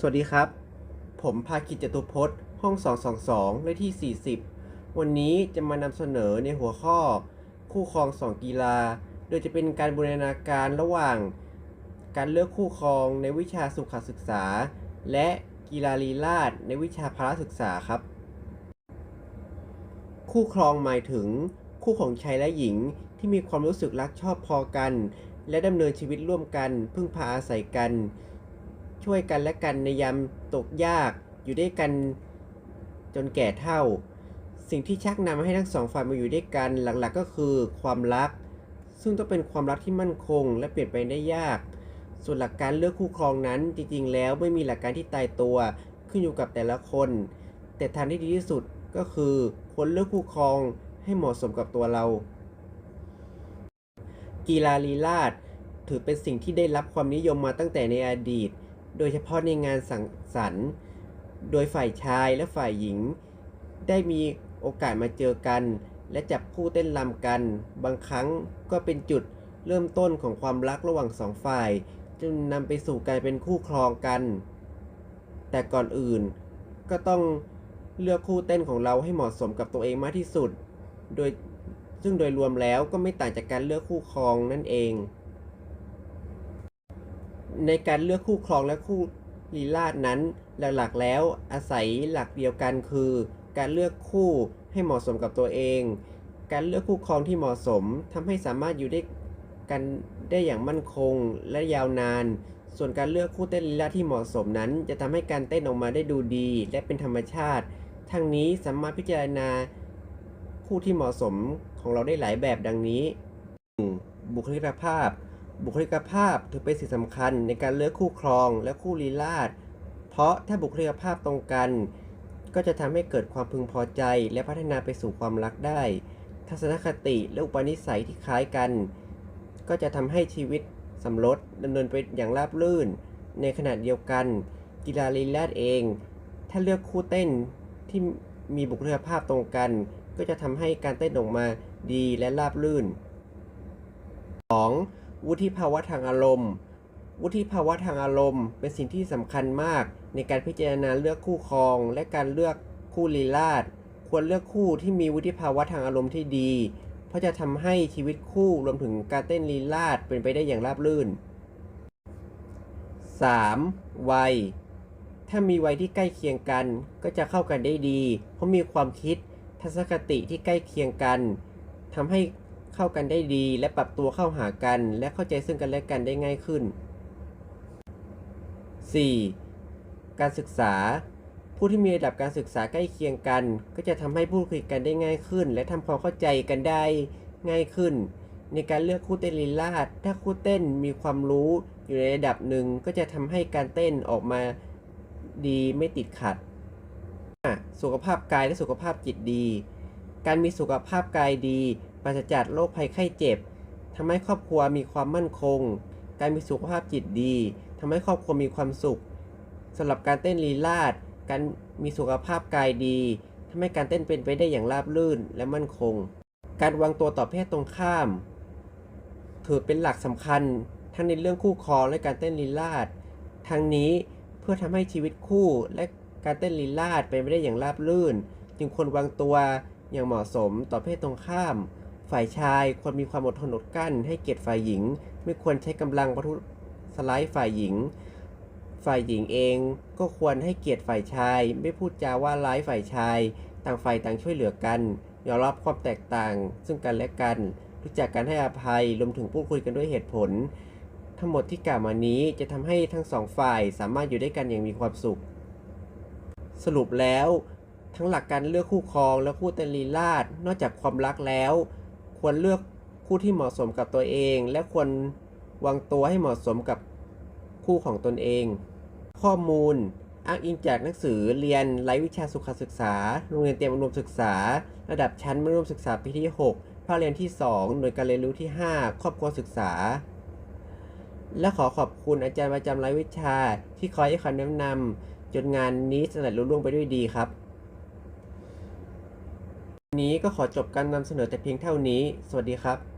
สวัสดีครับ ผมภาคิจตุพจน์ ห้อง 222 เลขที่ 40 วันนี้จะมานำเสนอในหัวข้อ คู่ครองสองกีฬา โดยจะเป็นการบูรณาการระหว่าง การเลือกคู่ครองในวิชาสุขศึกษา และกีฬาลีลาศในวิชาพละศึกษาครับ คู่ครองหมายถึง คู่ของชายและหญิงที่มีความรู้สึกรักชอบพอกัน และดำเนินชีวิตร่วมกัน พึ่งพาอาศัยกัน ช่วยกันและกันในยามตกยาก อยู่ด้วยกันจนแก่เฒ่า สิ่งที่ชักนำให้ทั้งสองฝ่ายมาอยู่ด้วยกันหลักๆก็คือความรัก ซึ่งต้องเป็นความรักที่มั่นคง และเปลี่ยนไปได้ยาก ส่วนหลักการเลือกคู่ครองนั้นจริงๆ แล้วไม่มีหลักการที่ตายตัวขึ้นอยู่กับแต่ละคน แต่ทางที่ดีที่สุดก็คือควรเลือกคู่ครองให้เหมาะสมกับตัวเรา กีฬาลีลาศถือเป็นสิ่งที่ได้รับความนิยมมาตั้งแต่ในอดีต โดยเฉพาะในงานสังสรรค์ โดยฝ่ายชายและฝ่ายหญิง ได้มีโอกาสมาเจอกัน และจับคู่เต้นรำกัน บางครั้งก็เป็นจุดเริ่มต้นของความรักระหว่างสองฝ่าย จนนำไปสู่การเป็นคู่ครองกัน แต่ก่อนอื่นก็ต้องเลือกคู่เต้นของเราให้เหมาะสมกับตัวเองมากที่สุด โดยซึ่งโดยรวมแล้วก็ไม่ต่างจากการเลือกคู่ครองนั่นเอง ในการเลือกคู่ครองและคู่ลีลาศนั้น หลักๆแล้วอาศัยหลักเดียวกันคือ การเลือกคู่ให้เหมาะสมกับตัวเอง การเลือกคู่ครองที่เหมาะสมทำให้สามารถอยู่ได้กันได้อย่างมั่นคงและยาวนาน ส่วนการเลือกคู่เต้นลีลาที่เหมาะสมนั้น จะทำให้การเต้นออกมาได้ดูดี และเป็นธรรมชาติ ทั้งนี้สามารถพิจารณาคู่ที่เหมาะสมของเราได้หลายแบบดังนี้ บุคลิกภาพ บุคลิกภาพถือเป็นสิ่งสำคัญในการเลือกคู่ครองและคู่ลีลาศเพราะถ้าบุคลิกภาพตรงกัน ก็จะทำให้เกิดความพึงพอใจ และพัฒนาไปสู่ความรักได้ ทัศนคติและอุปนิสัยที่คล้ายกัน ก็จะทำให้ชีวิตสมรสดำเนินไปอย่างราบรื่น ในขณะเดียวกัน กีฬาลีลาศเอง ถ้าเลือกคู่เต้นที่มีบุคลิกภาพตรงกัน ก็จะทำให้การเต้นออกมาดีและราบรื่น 2. วุฒิภาวะทางอารมณ์ วุฒิภาวะทางอารมณ์ เป็นสิ่งที่สำคัญมากในการพิจารณาเลือกคู่ครอง และการเลือกคู่ลีลาศควรเลือกคู่ที่มีวุฒิภาวะทางอารมณ์ที่ดี เพราะจะทำให้ชีวิตคู่รวมถึงการเต้นลีลาศเป็นไปได้อย่างราบรื่น 3. วัย ถ้ามีวัยที่ใกล้เคียงกัน ก็จะเข้ากันได้ดี เพราะมีความคิดทัศนคติที่ใกล้เคียงกันทำให้ เข้ากันได้ดี และปรับตัวเข้าหากัน และเข้าใจซึ่งกันและกันได้ง่ายขึ้น 4. การศึกษา ผู้ที่มีระดับการศึกษาใกล้เคียงกัน ก็จะทำให้พูดคุยกันได้ง่ายขึ้น และทำความเข้าใจกันได้ง่ายขึ้น ในการเลือกคู่เต้นลีลาศถ้าคู่เต้นมีความรู้อยู่ในระดับหนึ่งก็จะทำให้การเต้นออกมาดีไม่ติดขัด สุขภาพกายและสุขภาพจิตดี การมีสุขภาพกายดี ปราศจากโรคภัยไข้เจ็บทำให้ครอบครัวมีความมั่นคง การมีสุขภาพจิตดีทำให้ครอบครัวมีความสุขสำหรับการเต้นลีลาศการมีสุขภาพกายดีทำให้การเต้นเป็นไปได้อย่างราบรื่นและมั่นคง การวางตัวต่อเพศตรงข้าม ถือเป็นหลักสำคัญ ทั้งในเรื่องคู่ครองและการเต้นลีลาศทั้งนี้เพื่อทำให้ชีวิตคู่และการเต้นลีลาศเป็นไปได้อย่างราบรื่น จึงควรวางตัวอย่างเหมาะสมต่อเพศตรงข้าม ฝ่ายชายควรมีความอดทนอดกั้น ให้เกียรติฝ่ายหญิง ไม่ควรใช้กำลังประทุษร้ายฝ่ายหญิง ฝ่ายหญิงเองก็ควรให้เกียรติฝ่ายชาย ไม่พูดจาว่าร้ายฝ่ายชาย ต่างฝ่ายต่างช่วยเหลือกันยอมรับความแตกต่าง ซึ่งกันและกัน รู้จักการให้อภัยรวมถึงพูดคุยกันด้วยเหตุผล ทั้งหมดที่กล่าวมานี้จะทำให้ทั้งสองฝ่ายสามารถอยู่ด้วยกันอย่างมีความสุข สรุปแล้ว ทั้งหลักการเลือกคู่ครองและคู่เต้นลีลาศนอกจากความรักแล้ว ควรเลือกคู่ที่เหมาะสมกับตัวเอง และควรวางตัวให้เหมาะสมกับคู่ของตนเอง ข้อมูลอ้างอิงจากหนังสือเรียนรายวิชาสุขศึกษา โรงเรียนเตรียมอุดมศึกษา ระดับชั้นมัธยมศึกษาปีที่ 6 ภาคเรียนที่ 2 หน่วยการเรียนรู้ที่ 5 ครอบครัวศึกษา และขอขอบคุณอาจารย์ประจำรายวิชาที่คอยให้คำแนะนำจนงานนี้สำเร็จลุล่วงไปด้วยดีครับ นี้ก็ขอจบการนำเสนอแต่เพียงเท่านี้ สวัสดีครับ